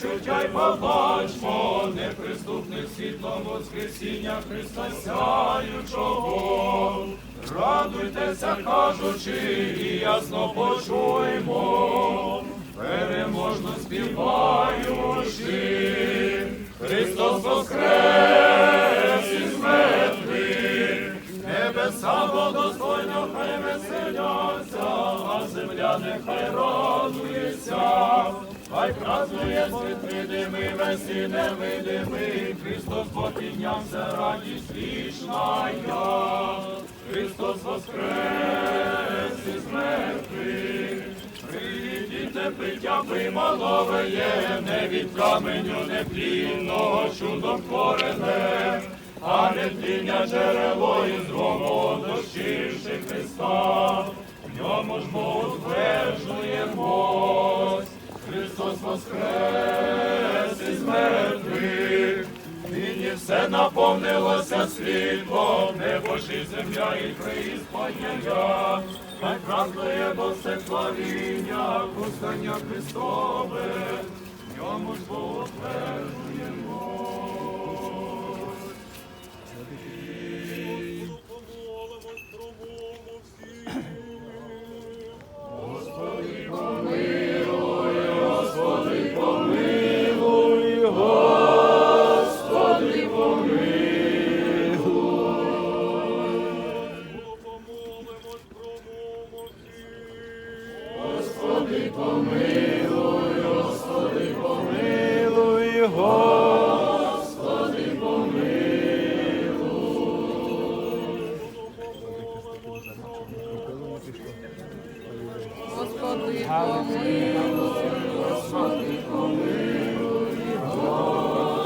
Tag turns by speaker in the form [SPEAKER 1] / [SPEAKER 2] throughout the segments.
[SPEAKER 1] Відчуття й побачмо, неприступне світлом Воскресіння Христа сяючого. Радуйтеся, кажучи, і ясно почуймо, переможно співаючи, Христос воскрес із мертвих, небеса благостойно хай веселяться, а земля нехай радується. Хай празднує світ видимий, весь і невидимий, Христос попіднявся, радість вічна я. Христос воскрес із мертвих, Прийдіте пиття прималове не від каменю неплінного чудом творене, а не тління джерело із грому дощивши Христа. В ньому ж Бог утверджуємось. Христос воскрес із мертвих, нині все наповнилося світлом, небо і земля і преісподня. Хай празднує Бо все славіння, повстання Христове, в ньому ж Бог
[SPEAKER 2] Господи, помилуй.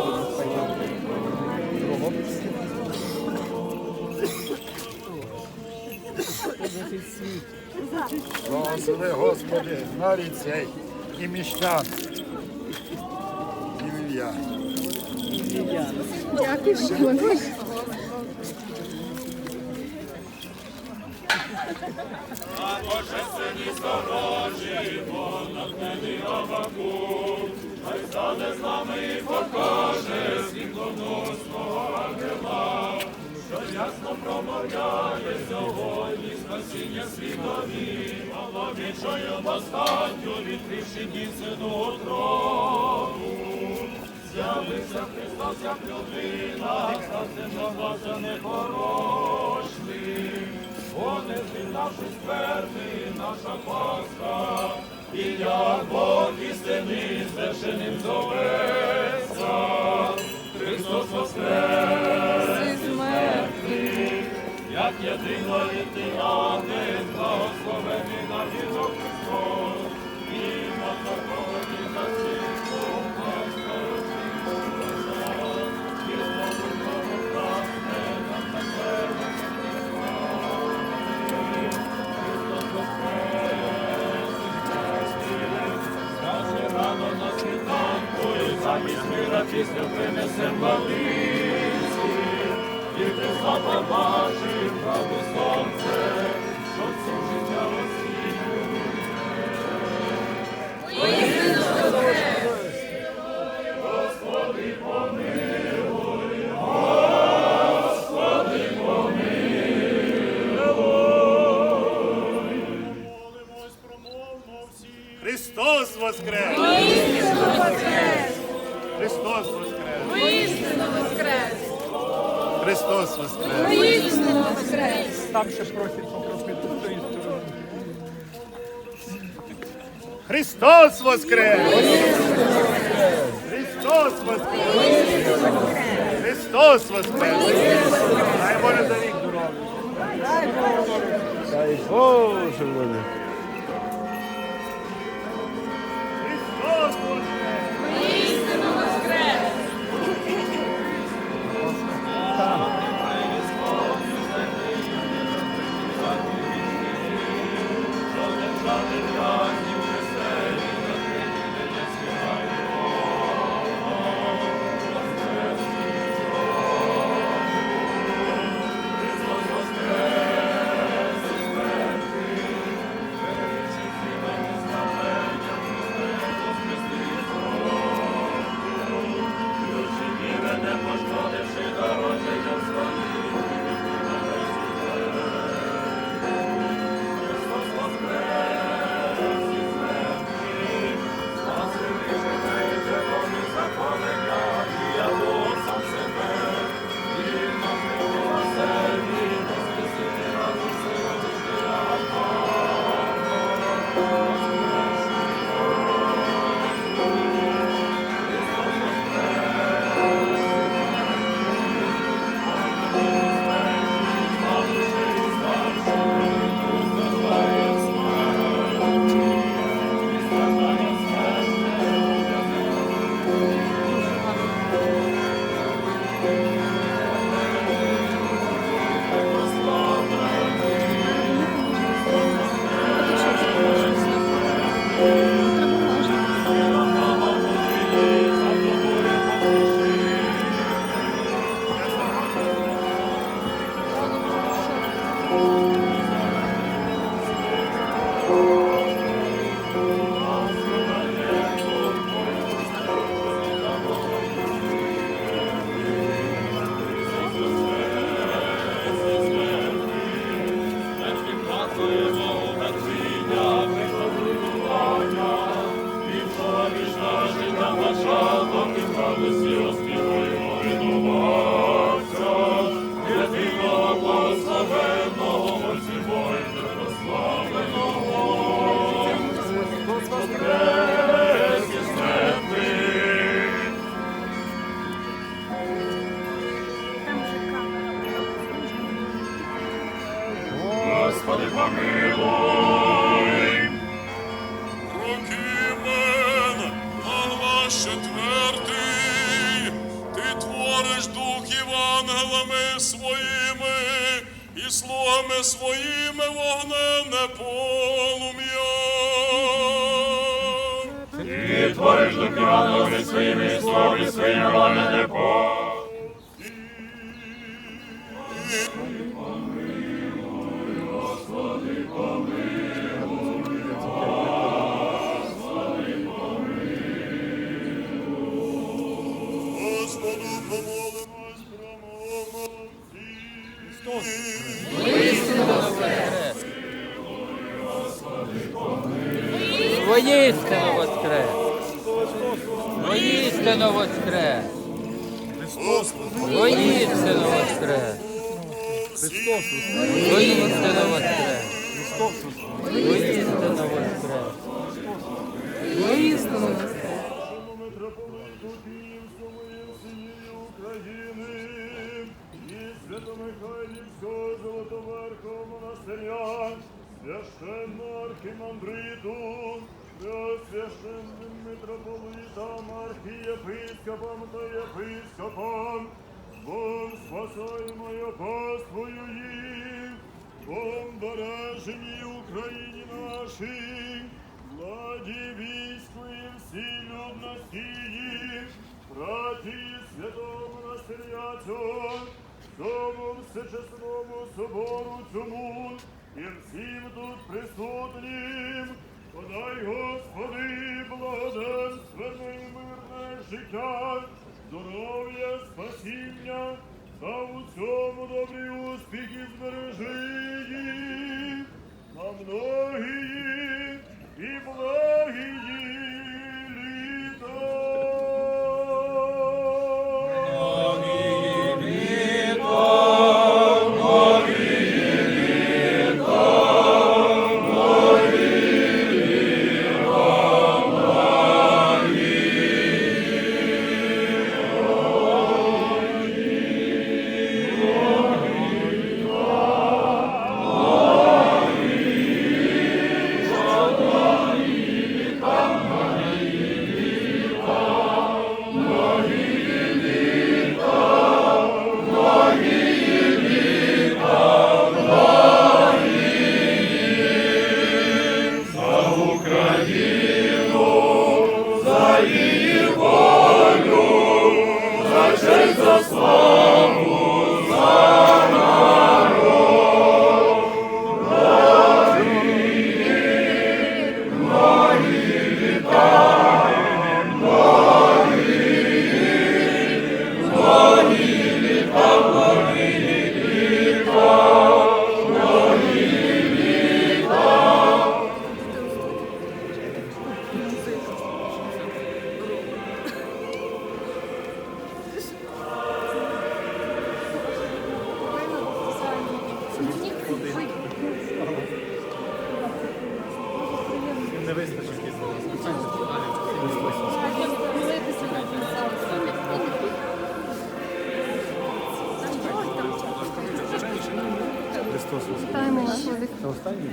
[SPEAKER 2] Господи,
[SPEAKER 3] Благослови, Господи, нарід цей і міщан. І ім'я.
[SPEAKER 2] Дякую, що
[SPEAKER 1] А Божественні сторожі, понадмені Аваку, хай стане з нами і покаже світлоносного ангела, що ясно промовляє сьогодні спасіння світові, маловічою постаттю, відкривши дійсину трону. З'явився Христос як людина, та земногласа непорочний. Вони наші сперми, наша Пасха, і як Бог істини звершеним зоветься. Пісню принесем владиці. І Христа побачив правду
[SPEAKER 4] Христос Воскрес! Христос Воскрес! Христос Воскрес! Дай Боже за вік здоров'я! Дай Боже! Дай Боже!
[SPEAKER 2] Bye. Євангелами своїми і слугами своїми вогнене полум'я. Ти твориш дух Євангелами своїми і слугами своїми вогнене полум'я.
[SPEAKER 1] Воістину воскрес! Воістину воскрес! Воістину воскрес! Воістину воскрес! Воістину воскрес!
[SPEAKER 5] Воістину воскрес!
[SPEAKER 2] митрополиту Київському Євсинію України і Свято-Михайлівського Золотоверхового монастиря, священно архімандриту, священним митрополитам, архієпископам та єпископам, Бог спасаємо паствою їх, Бом бережені Україні нашій, владі війську і всі людності браті святого монастиря цього, тому всечесному собору цьому і всім тут присутнім, подай Господи, благоденственне і мирне життя, здоров'я, спасіння, та у цьому добрі успіхи збережи їх. На многії і благії Christmas. Христос Воскрес!
[SPEAKER 5] Вітаємо вас, Владик. Це останній?